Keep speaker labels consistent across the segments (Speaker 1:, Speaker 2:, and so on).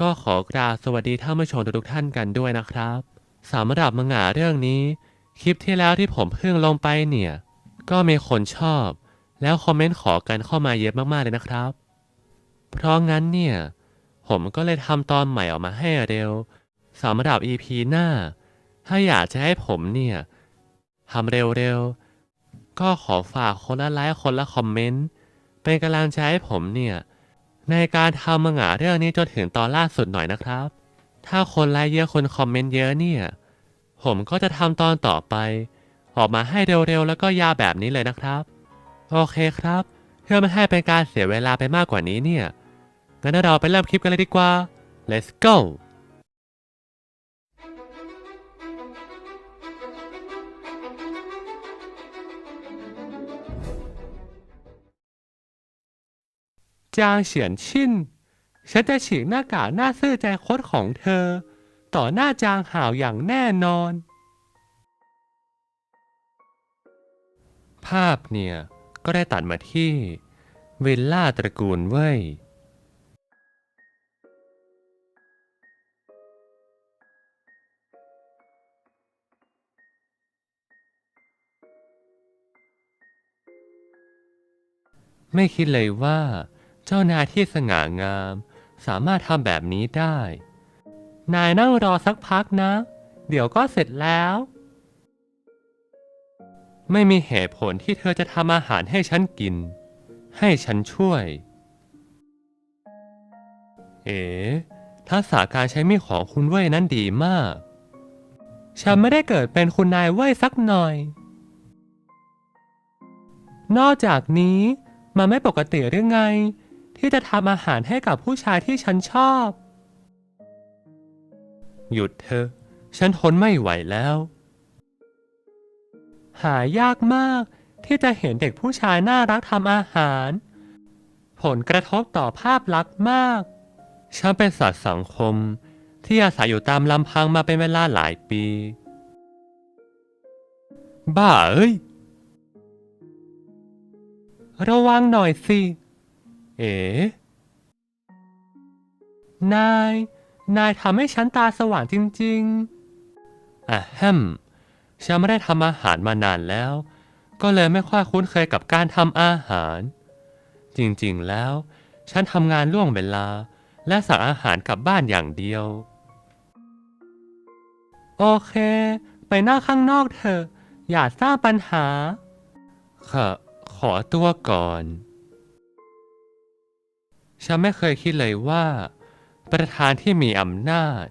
Speaker 1: ก็ขอกราบสวัสดีท่านผู้ชมทุกท่านกันด้วยนะครับสำหรับมังงะเรื่องนี้ คลิปที่แล้วที่ผมเพิ่งลงไปเนี่ย ก็มีคนชอบ แล้วคอมเมนต์ขอกันเข้ามาเยอะมากๆเลยนะครับ เพราะงั้นเนี่ย ผมก็เลยทำตอนใหม่ออกมาให้เร็วสำหรับ EP หน้า ถ้าอยากจะให้ผมเนี่ยทำเร็วๆก็ขอฝากคนละไลค์คนละคอมเมนต์เป็นกำลังใจให้ผมเนี่ย ในการทำมังงะเรื่องนี้จนถึงตอนล่าสุดหน่อยนะครับ ถ้าคนไลค์เยอะคนคอมเมนต์เยอะเนี่ย ผมก็จะทำตอนต่อไป ออกมาให้เร็วๆแล้วก็ยาวแบบนี้เลยนะครับ โอเคครับ เพื่อไม่ให้เป็นการเสียเวลาไปมากกว่านี้เนี่ยงั้นเราไปเริ่มคลิปกันเลยดีกว่า let's go จางเฉียนชินฉันจะฉีกหน้ากากหน้าซื่อใจคดของเธอ ต่อหน้าจางห่าวอย่างแน่นอน ภาพเนี่ย ก็ได้ตัดมาที่วิลล่าตระกูลเว่ยไม่คิดเลยว่า เจ้านายที่สง่างาม สามารถทำแบบนี้ได้ นายนั่งรอสักพักนะ เดี๋ยวก็เสร็จแล้ว ไม่มีเหตุผลที่เธอจะทำอาหารให้ฉันกิน ให้ฉันช่วย เอ๋ทักษะการใช้มีดของคุณเว่ยนั้นดีมาก ฉันไม่ได้เกิดเป็นคุณนายเว่ยสักหน่อย นอกจากนี้มันไม่ปกติหรือไง ที่จะทำอาหารให้กับผู้ชายที่ฉันชอบ หยุดเถอะฉันทนไม่ไหวแล้ว หายากมากที่จะเห็นเด็กผู้ชายน่ารักทำอาหาร ผลกระทบต่อภาพลักษณ์มาก ฉันเป็นสัตว์สังคมที่อาศัยอยู่ตามลำพังมาเป็นเวลาหลายปี บ้าเอ้ย ระวังหน่อยสิ เอ๋ นาย นายทำให้ฉันตาสว่างจริง ๆอะแฮมฉันไม่ได้ทำอาหารมานานแล้ว ก็เลยไม่ค่อยคุ้นเคยกับการทำอาหาร จริงๆแล้ว ฉันทำงานล่วงเวลา และสั่งอาหารกลับบ้านอย่างเดียว โอเค ไปนั่งข้างนอกเถอะ อย่าสร้างปัญหา ค่ะ ขอตัวก่อน ฉันไม่เคยคิดเลยว่า ประธานที่มีอำนาจ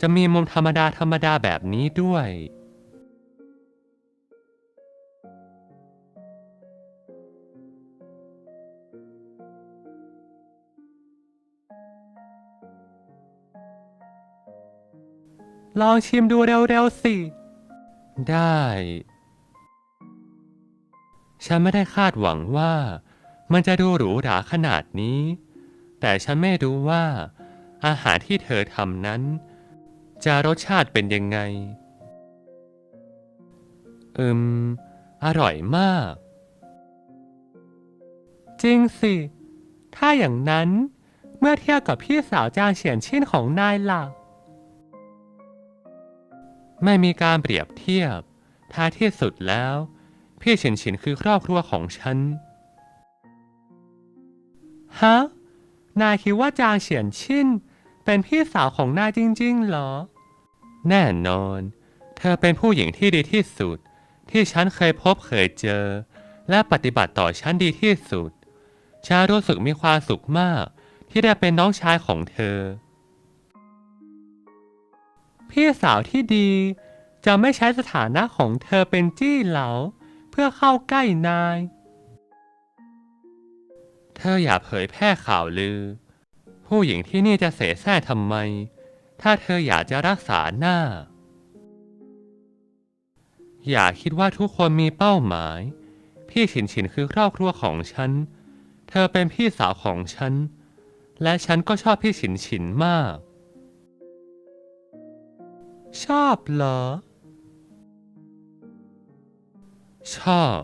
Speaker 1: จะมีมุมธรรมดาธรรมดาแบบนี้ด้วย ลองชิมดูเร็วๆสิ ได้ ฉันไม่ได้คาดหวังว่า มันจะดูหรูหราขนาดนี้ แต่ฉันไม่รู้ว่า อาหารที่เธอทำนั้น จะรสชาติเป็นยังไง อืม อร่อยมาก จริงสิ ถ้าอย่างนั้นเมื่อเทียบกับพี่สาวจางเฉียนชินของนายล่ะ ไม่มีการเปรียบเทียบ ท้ายที่สุดแล้ว พี่เฉินฉินคือครอบครัวของฉัน ฮะ นายคิดว่าจางเฉียนชินเป็นพี่สาวของนายจริงๆเหรอ แน่นอน เธอเป็นผู้หญิงที่ดีที่สุด ที่ฉันเคยพบเคยเจอ และปฏิบัติต่อฉันดีที่สุด ฉันรู้สึกมีความสุขมาก ที่ได้เป็นน้องชายของเธอ พี่สาวที่ดีจะไม่ใช้สถานะของเธอเป็นจี้เหลา เพื่อเข้าใกล้นาย เธออย่าเผยแพร่ข่าวลือ ผู้หญิงที่นี่จะเสแสร้งทำไม ถ้าเธออยากจะรักษาหน้า อย่าคิดว่าทุกคนมีเป้าหมาย พี่ฉินฉินคือครอบครัวของฉัน เธอเป็นพี่สาวของฉัน และฉันก็ชอบพี่ฉินฉินมาก ชอบเหรอ ชอบ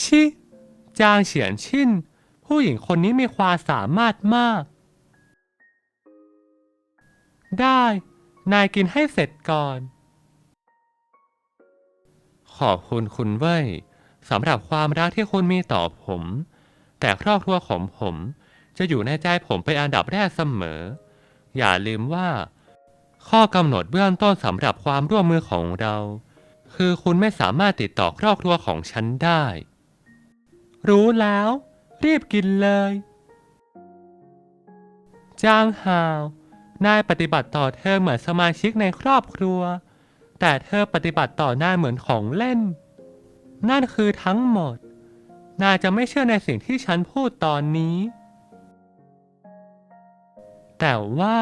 Speaker 1: ชิ จางเฉียนชินผู้หญิงคนนี้มีความสามารถมาก ได้ นายกินให้เสร็จก่อน ขอบคุณคุณเว้ยสำหรับความรักที่คุณมีต่อผม แต่ครอบครัวของผมจะอยู่ในใจผมเป็นอันดับแรกเสมอ อย่าลืมว่า ข้อกำหนดเบื้องต้นสำหรับความร่วมมือของเรา คือคุณไม่สามารถติดต่อครอบครัวของฉันได้ รู้แล้ว รีบกินเลย จางฮาว นายปฏิบัติต่อเธอเหมือนสมาชิกในครอบครัว แต่เธอปฏิบัติต่อนายเหมือนของเล่น นั่นคือทั้งหมด นายจะไม่เชื่อในสิ่งที่ฉันพูดตอนนี้ แต่ว่า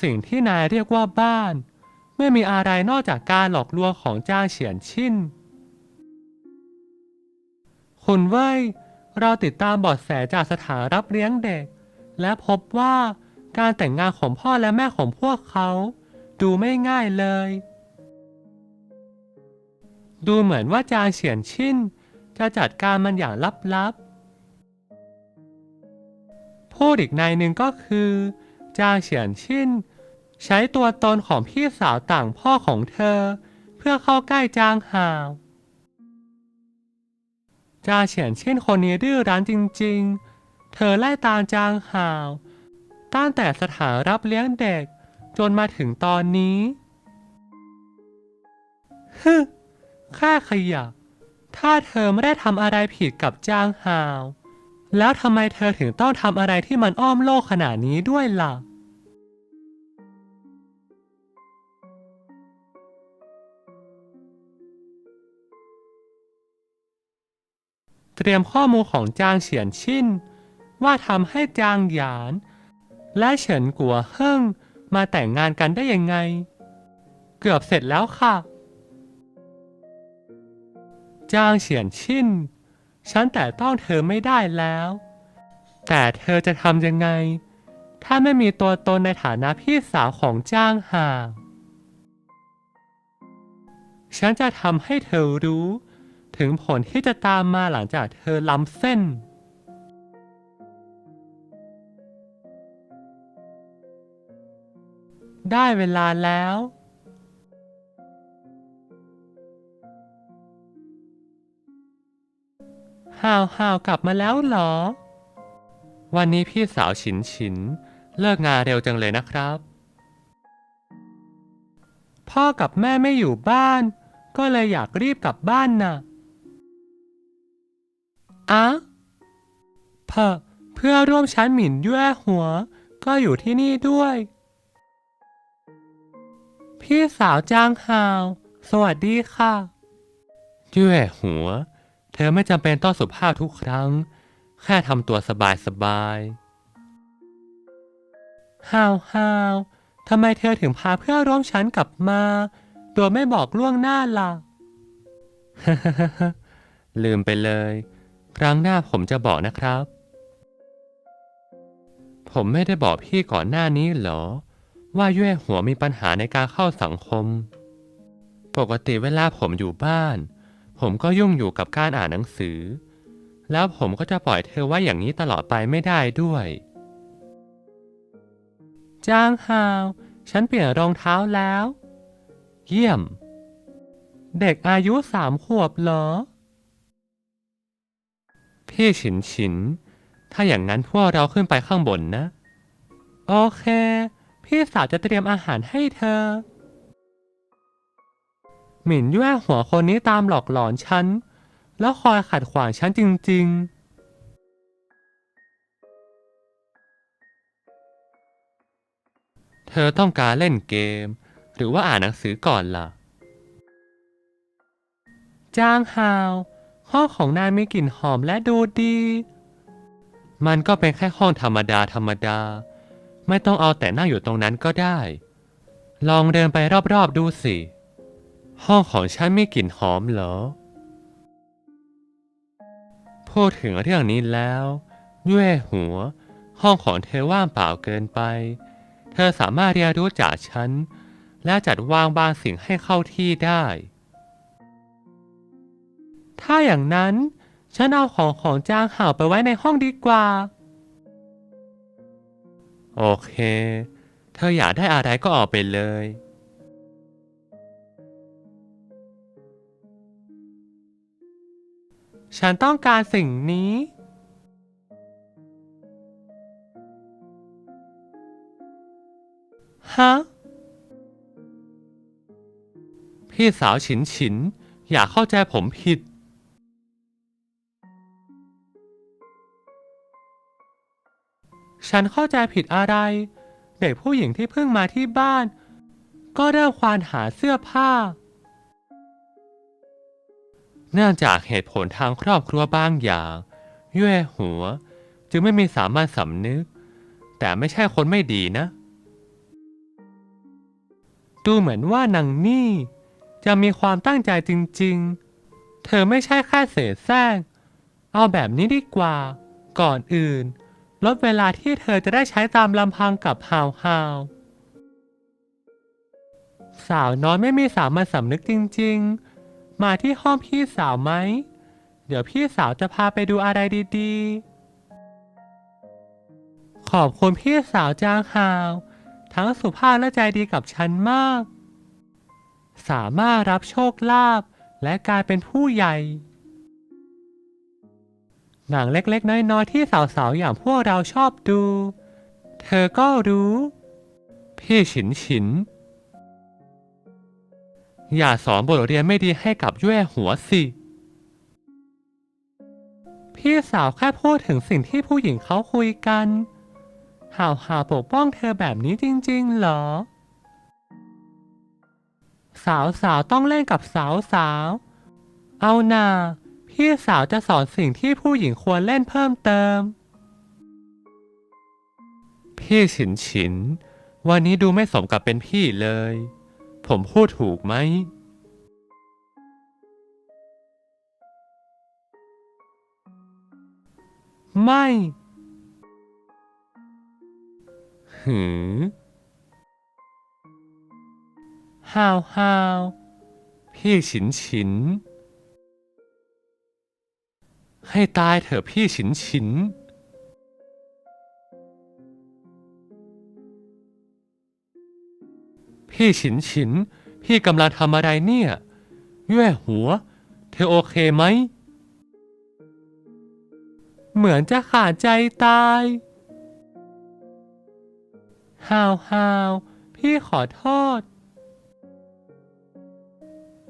Speaker 1: สิ่งที่นายเรียกว่าบ้าน ไม่มีอะไรนอกจากการหลอกลวงของจางเฉียนชิน คุณเว่ยเราติดตามบอดแสจากสถานรับเลี้ยงเด็ก และพบว่าการแต่งงานของพ่อและแม่ของพวกเขา ดูไม่ง่ายเลย ดูเหมือนว่าจางเฉียนชินจะจัดการมันอย่างลับๆพูดอีกในหนึ่งก็คือ จางเฉียนชินใช้ตัวตนของพี่สาวต่างพ่อของเธอ เพื่อเข้าใกล้จางหาว จาเฉียนเชินคนนี้ดื้อรั้นจริง ๆ เธอไล่ตามจางหาว ตั้งแต่สถานรับเลี้ยงเด็ก จนมาถึงตอนนี้ฮึแค่ขยะ ถ้าเธอไม่ได้ทำอะไรผิดกับจางหาว แล้วทำไมเธอถึงต้องทำอะไรที่มันอ้อมโลกขนาดนี้ด้วยล่ะ เตรียมข้อมูลของจางเฉียนชินว่าทำให้จางหยาน และเฉินกัวเฮิ่งมาแต่งงานกันได้ยังไง เกือบเสร็จแล้วค่ะ จางเฉียนชินฉันแต่ต้องเธอไม่ได้แล้ว แต่เธอจะทำยังไง ถ้าไม่มีตัวตนในฐานะพี่สาวของจ้างห่าง ฉันจะทำให้เธอรู้ ถึงผลที่จะตามมาหลังจากเธอล้ำเส้น ได้เวลาแล้ว ห่าวห่าวกลับมาแล้วเหรอ วันนี้พี่สาวฉินฉิน เลิกงานเร็วจังเลยนะครับ พ่อกับแม่ไม่อยู่บ้าน ก็เลยอยากรีบกลับบ้านน่ะ อะเพอเพื่อร่วมชั้นหมิ่นแย่หัว ก็อยู่ที่นี่ด้วย พี่สาวจางฮาว สวัสดีค่ะแย่หัว เธอไม่จำเป็นต้องสุภาพทุกครั้ง แค่ทำตัวสบายสบายๆฮาวฮาวทำไมเธอถึงพาเพื่อนร่วมชั้นกลับมา ตัวไม่บอกล่วงหน้าล่ะ ลืมไปเลย ครั้งหน้าผมจะบอกนะครับ ผมไม่ได้บอกพี่ก่อนหน้านี้เหรอ ว่าแย่หัวมีปัญหาในการเข้าสังคม ปกติเวลาผมอยู่บ้าน ผมก็ยุ่งอยู่กับการอ่านหนังสือ แล้วผมก็จะปล่อยเธอไว้อย่างนี้ตลอดไปไม่ได้ด้วยจางฮาว ฉันเปลี่ยนรองเท้าแล้ว เยี่ยม เด็กอายุสามขวบเหรอ พี่ฉินฉิน ถ้าอย่างนั้นพวกเราขึ้นไปข้างบนนะ โอเค พี่สาวจะเตรียมอาหารให้เธอ หมิ่นแย่หัวคนนี้ตามหลอกหลอนฉัน แล้วคอยขัดขวางฉันจริง ๆเธอต้องการเล่นเกม หรือว่าอ่านหนังสือก่อนล่ะ จางฮาว ห้องของนายมีกลิ่นหอมและดูดี มันก็เป็นแค่ห้องธรรมดาธรรมดา ไม่ต้องเอาแต่นั่งอยู่ตรงนั้นก็ได้ ลองเดินไปรอบๆดูสิ ห้องของฉันมีกลิ่นหอมเหรอ พูดถึงเรื่องนี้แล้วเย่หัว ห้องของเธอว่างเปล่าเกินไป เธอสามารถเรียนรู้จากฉัน และจัดวางบางสิ่งให้เข้าที่ได้ ถ้าอย่างนั้น ฉันเอาของของจางห่าวไปไว้ในห้องดีกว่า โอเค เธออยากได้อะไรก็เอาไปเลย ฉันต้องการสิ่งนี้ ฮะ พี่สาวฉินฉิน อย่าเข้าใจผมผิด ฉันเข้าใจผิดอะไร เด็กผู้หญิงที่เพิ่งมาที่บ้าน ก็เริ่มควานหาเสื้อผ้า เนื่องจากเหตุผลทางครอบครัวบางอย่างย่หัว จึงไม่มีสามัญสำนึก แต่ไม่ใช่คนไม่ดีนะ ดูเหมือนว่านางนี่ จะมีความตั้งใจจริง ๆ เธอไม่ใช่แค่เสแสร้งเอาแบบนี้ดีกว่า ก่อนอื่น ลดเวลาที่เธอจะได้ใช้ตามลำพังกับฮาวฮาวสาวน้อยไม่มีสามัญสำนึกจริง ๆ มาที่ห้องพี่สาวไหม เดี๋ยวพี่สาวจะพาไปดูอะไรดีๆ ขอบคุณพี่สาวจางฮาว ทั้งสุภาพและใจดีกับฉันมาก สามารถรับโชคลาภและกลายเป็นผู้ใหญ่ หนังเล็กๆ น้อยๆ ที่สาวๆ อย่างพวกเราชอบดู เธอก็รู้ พี่ฉินฉิน อย่าสอนบทเรียนไม่ดีให้กับแย่หัวสิ พี่สาวแค่พูดถึงสิ่งที่ผู้หญิงเขาคุยกันห่าวหาปกป้องเธอแบบนี้จริงๆ เหรอ สาวสาวๆต้องเล่นกับสาวสาวๆเอานา พี่สาวจะสอนสิ่งที่ผู้หญิงควรเล่นเพิ่มเติม พี่ฉินฉิน วันนี้ดูไม่สมกับเป็นพี่เลย ผมพูดถูกไหม ไม่ หือฮาวฮาวพี่ฉินฉิน ให้ตายเถอะพี่ฉินฉิน พี่ฉินฉิน พี่กำลังทำอะไรเนี่ย แย่หัว เธอโอเคไหม เหมือนจะขาดใจตายฮาวฮาวพี่ขอโทษ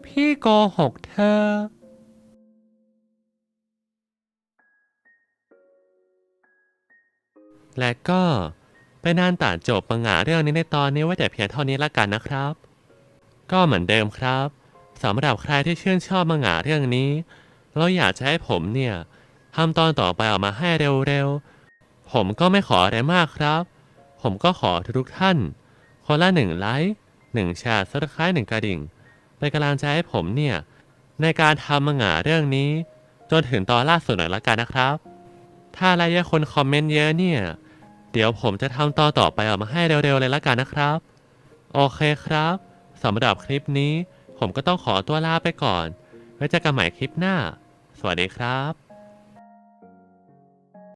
Speaker 1: พี่โกหกเธอ และก็เป็นนานตัดจบปังหาเรื่องนี้ในตอนนี้ไว้แต่เพียงเท่านี้ละกันนะครับ ก็เหมือนเดิมครับสำหรับใครที่ชื่นชอบมังงะเรื่องนี้เราอยากจะให้ผมเนี่ยทำตอนต่อไปออกมาให้เร็วๆ ผมก็ไม่ขออะไรมากครับ ผมก็ขอทุกท่านคนละหนึ่งไลค์หนึ่งแชร์ซับสไครต์หนึ่งกระดิ่งเป็นกำลังใจให้ผมเนี่ยในการทำมังงะเรื่องนี้ จนถึงตอนล่าสุดหน่อยละกันนะครับ ถ้าอะไรเยอะคนคอมเมนต์เยอะเนี่ย เดี๋ยวผมจะทำตอนต่อไปออกมาให้เร็วๆเลยละกันนะครับ โอเคครับสำหรับคลิปนี้ ผมก็ต้องขอตัวลาไปก่อน ไว้เจอกันใหม่คลิปหน้า สวัสดีครับ